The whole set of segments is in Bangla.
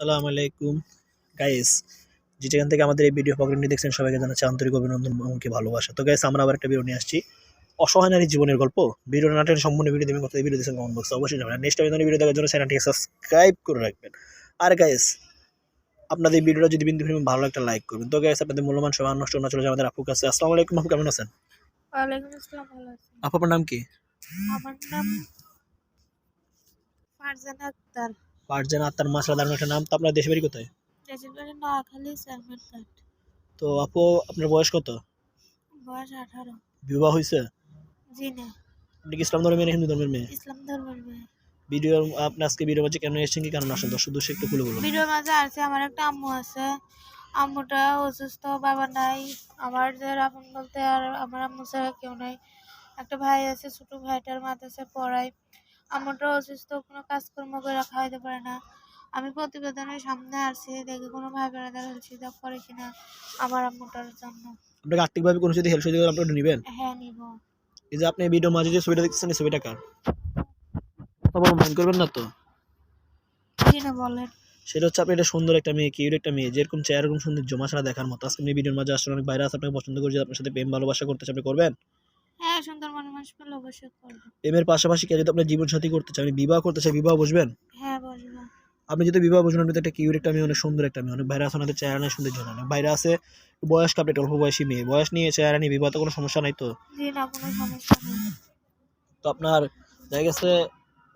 সালাম আলাইকুম। গাইস যেখান থেকে আমাদের এই ভিডিও প্রোগ্রামটি দেখছেন সবাইকে জানাচ্ছি আন্তরিক অভিনন্দন এমনকি ভালোবাসা। তো গাইস আমরা আবার একটা ভিডিও নিয়ে আসছি। অসহায় নারীর জীবনের গল্প। ভিডিও নাটের সম্পূর্ণ ভিডিও দেবেন কত ভিডিও দিয়েছেন কমেন্ট বক্সে অবশ্যই জানাবেন। নেক্সট আমি ভিডিও দেখার জন্য চ্যানেলটিকে সাবস্ক্রাইব করে রাখবেন। আর গাইস আপনাদের এই ভিডিওটা যদি বিন্দু পরিমাণ ভালো একটা লাইক করবেন। তো গাইস আপনাদের মূল্যবান সময় নষ্ট না চলে আমাদের আপুর কাছে আসসালামু আলাইকুম। আপু কেমন আছেন? ওয়ালাইকুম আসসালাম ভালো আছি। আপু আপনার নাম কি? আমার নাম ফারজানা আক্তার। পারজান আত্মার মাসলা দারুণ একটা নাম। তো আপনার দেশের বাড়ি কোথায়? দেশের বাড়ি নোয়াখালী চেয়ারম্যান তো আপু আপনার বয়স কত? বয়স আঠারো। বিবাহ হয়েছে জি না। আপনি কি ইসলাম ধর্মের মেয়ে হিন্দু ধর্মের মেয়ে? ইসলাম ধর্মের মেয়ে। ভিডিও আপনি আজকে ভিডিও মাঝে কেন এসেছেন কি কারণ আসেন? দর্শক দর্শক একটু খুলে বলুন। ভিডিওর মাঝে আছে আমার একটা আম্মু আছে। আম্মুটা অসুস্থ বাবা নাই। আমার যে আপন বলতে আর আমার আম্মু ছাড়া কেউ নাই। একটা ভাই আছে ছোট ভাইটার মাদ্রাসে পড়ায়। আম্মুটা অসুস্থ কোনো কাজকর্ম করে খাওয়াইতে পারে না। আমি প্রতিবেদনের সামনে আসছি দেখি কোনো ভাই বেড়াদার হেলসিদা করে কিনা আমার আম্মুটার জন্য। আপনাকে আর্থিকভাবে কোনো যদি হেল্প সহযোগিতা আপনারা নেবেন? হ্যাঁ নিব। এই যে আপনি ভিডিওর মাঝে যে ছবিটা দেখছেন এই ছবিটা কার? তখন মাইন্ড করবেন না তো? না বলেন? সেটা হচ্ছে আপনি এটা সুন্দর একটা মেয়ে কিউর একটা মেয়ে যেরকম চেয়ার এরকম সুন্দর জমা ছাড়া দেখার মতো। আজকে আপনি ভিডিওর মাঝে আসলে অনেক বাইরে আছে আপনাকে পছন্দ করে আপনার সাথে প্রেম ভালোবাসা করতে চান আপনি করবেন? হ্যাঁ সুন্দর মনে মানুষ পেলে অবশ্যই করব। প্রেমের পাশাপাশি কেউ যদি আপনার জীবন সাথী করতে চান বিবাহ করতে চান বিবাহ বসবেন হ্যাঁ বসবো আপনি যদি বিবাহ বসবেন আপনি তো একটা কিউর একটা মেয়ে অনেক সুন্দর একটা মেয়ে অনেক বাইরে আছে ওনাদের চেহারা নেই সুন্দর জন্য বাইরে আছে বয়স কাপড়ে অল্প বয়সী মেয়ে। বয়স নিয়ে চেহারা নিয়ে বিবাহ তো কোনো সমস্যা নাই তো? জি না কোনো সমস্যা নেই। তো আপনার দেখা গেছে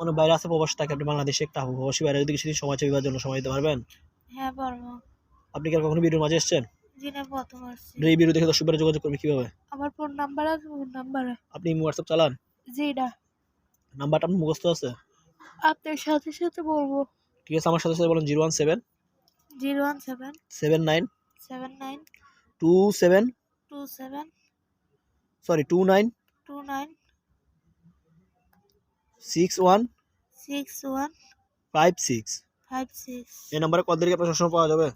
অনেক বাইরে আছে প্রবাস থাকে আপনি বাংলাদেশে একটা প্রবাসী বাইরে যদি কিছুদিন সময় চাই বিবাহের জন্য সময় দিতে পারবেন? হ্যাঁ পারব। আপনি কি আর কখনো ভিডিওর মাঝে এসেছেন? জি না প্রথম আসছি। এই ভিডিও দেখে দর্শকরা যোগাযোগ করবে কীভাবে? আমার ফোন নাম্বার আছে ফোন নাম্বারে আপনি হোয়াটসঅ্যাপ চালান? জি না। নাম্বারটা আপনার মুখস্থ আছে? আপনার সাথে সাথে বলব। ঠিক আছে আমার সাথে সাথে বলেন zero one seven zero one seven seven nine seven nine two seven two seven sorry two nine two nine six one six one five six five six এই নাম্বারে কল দিলে আপনার সবসময় পাওয়া যাবে?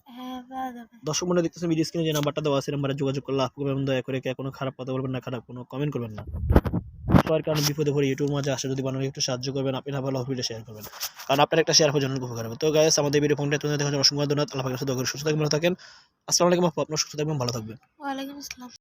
দর্শক মনে দেখতেছেন ভিডিও স্ক্রিনে যে নাম্বারটা দেওয়া আছে নাম্বারে যোগাযোগ করলে আপনাকে করবেন দয়া করে কে কোনো খারাপ কথা বলবেন না খারাপ কোনো কমেন্ট করবেন না। সবার কারণে বিপদে পড়ে ইউটিউব মাঝে আসে যদি বানানো একটু সাহায্য করবেন আপনি না ভালো ভিডিও শেয়ার করবেন। কারণ আপনার একটা শেয়ার হওয়ার জন্য উপকার হবে। তো গাইস আমাদের ভিডিও ফোনটা তুমি দেখার অসংখ্য ধন্যবাদ। আল্লাহ পাকের সুস্থ থাকবেন ভালো থাকেন। আসসালামু আলাইকুম আপু আপনার সুস্থ থাকবেন ভালো থাকবেন। ওয়ালাইকুম আসসালাম।